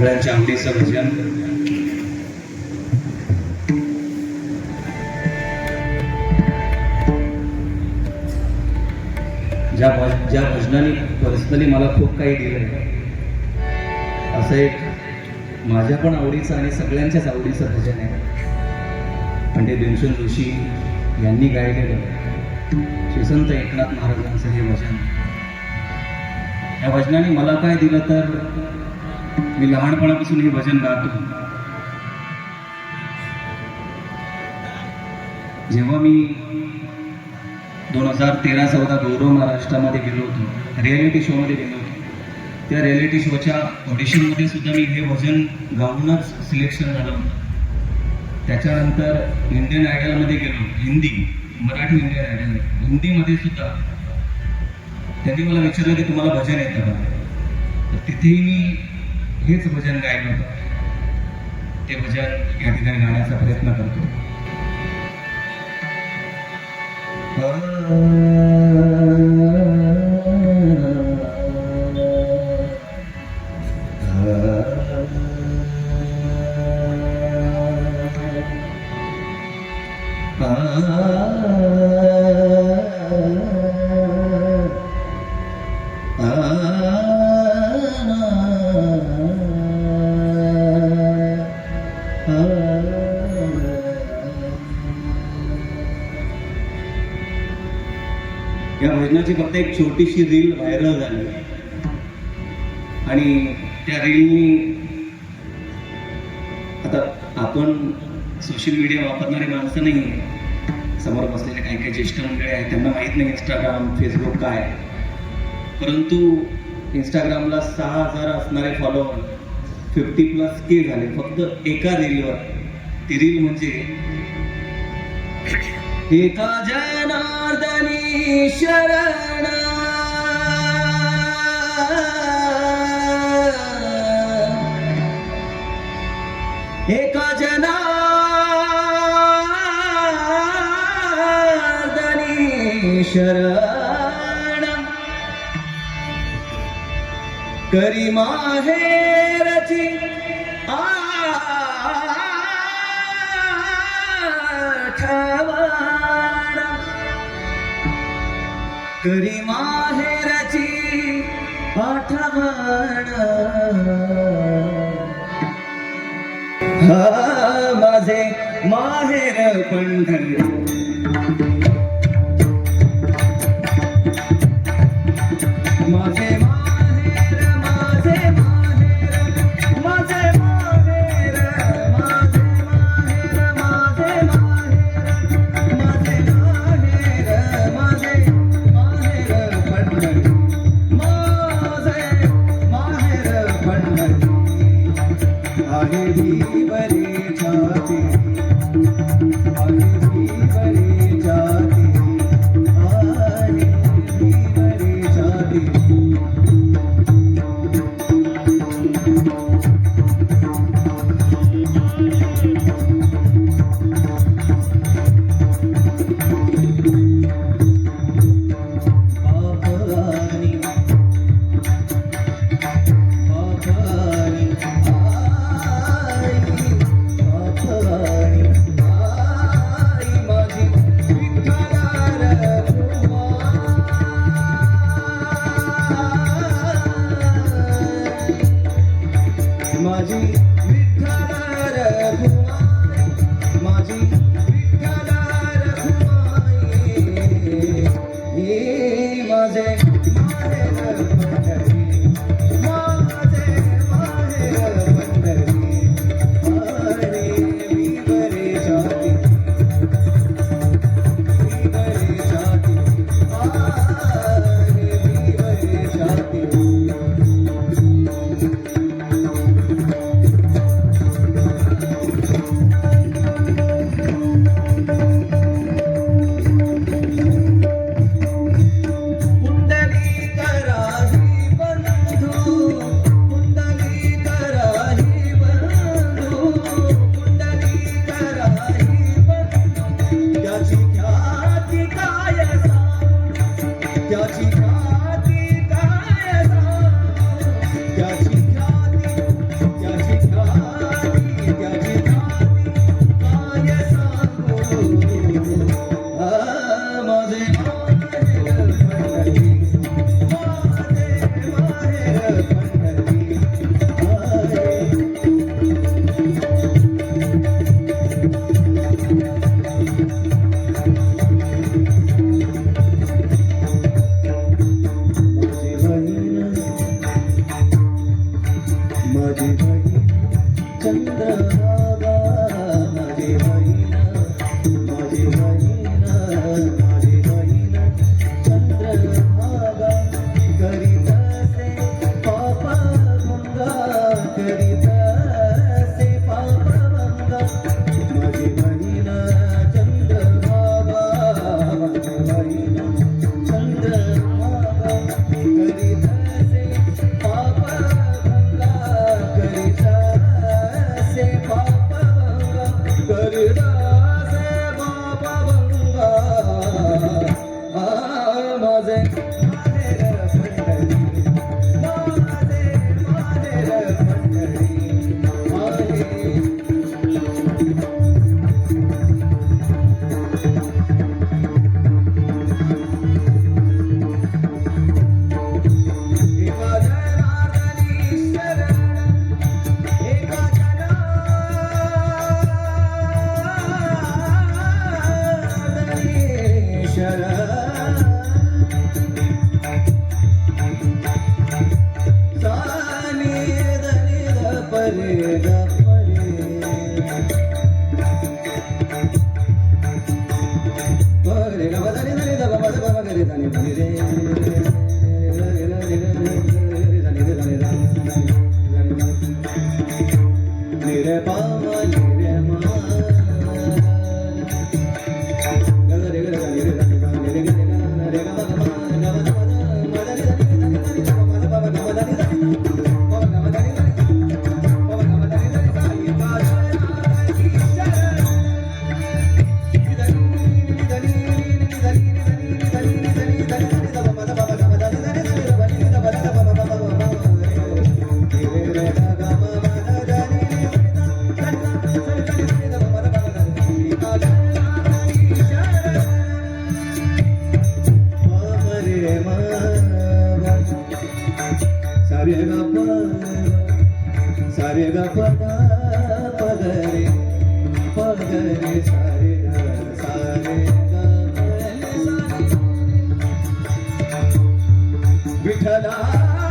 सगळ्यांच्या आवडीचं भजन. ज्या ज्या भजनाने पर्सनली मला खूप काही दिलं असं एक माझ्या पण आवडीचं आणि सगळ्यांच्याच आवडीचं भजन आहे. पंडित भीमसेन जोशी यांनी गायलेलं श्रीसंत एकनाथ महाराजांचं हे भजन. या भजनाने मला काय दिलं तर मी लहानपणापासून हे भजन गातो. जेव्हा मी दोन हजार तेरा चौदा गौरव महाराष्ट्रामध्ये गेलो होतो रियालिटी शोमध्ये गेलो होतो त्या रियालिटी शोच्या ऑडिशनमध्ये सुद्धा मी हे भजन गाऊनच सिलेक्शन झालं होतं. त्याच्यानंतर इंडियन आयडलमध्ये गेलो हिंदी मराठी इंडियन आयडल हिंदीमध्ये सुद्धा त्यांनी मला विचारलं की तुम्हाला भजन येतं का? तर तिथेही मी हेच भजन गायलं होतं. ते भजन या ठिकाणी गाण्याचा प्रयत्न करतो. भजनाची फक्त एक छोटीशी रील व्हायरल झाली. आणि त्या रीलनी आता आपण सोशल मीडिया वापरणारी माणसं नाही आहे समोर बसलेले काही काही ज्येष्ठ मंडळी आहेत त्यांना माहीत नाही इंस्टाग्राम फेसबुक काय. परंतु इंस्टाग्रामला सहा हजार असणारे फॉलोअर फिफ्टी प्लस के झाले. फक्त एका रीलवर ती रील म्हणजे एका जनार्दनी शरण। एका जनार्दनी शरण। करी माहेरची आठवण करी माहेरची आठवण. हा माझे माहेर पंढर. da da da da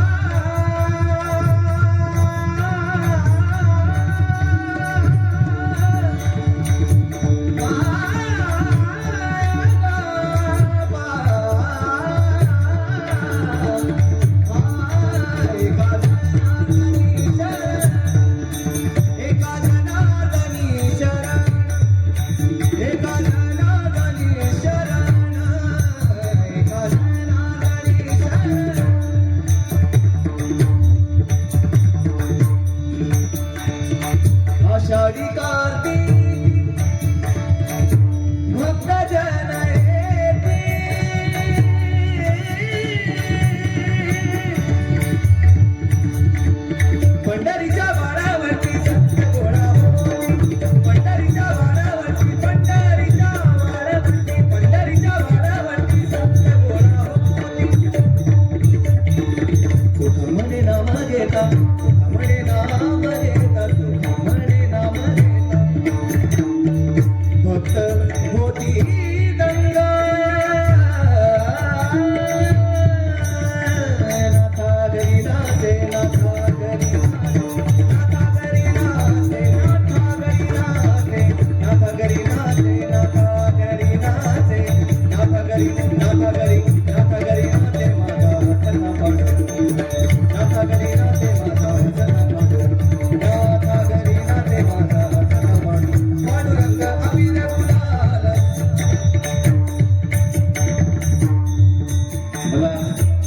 मला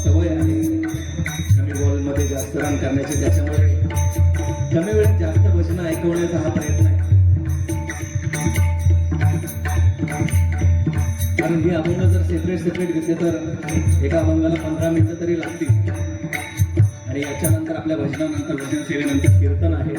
सवय आहे. कमी बॉलमध्ये जास्त रन करण्याची त्याच्यामुळे कमी वेळेत जास्त भजनं ऐकवण्याचा हा प्रयत्न आहे. कारण हे अभंग जर सेपरेट सेपरेट घेतले तर एका अभंगाला पंधरा मिनटं तरी लागतील. आणि याच्यानंतर आपल्या भजनानंतर भजन सेवेनंतर कीर्तन आहे.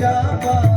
যাবা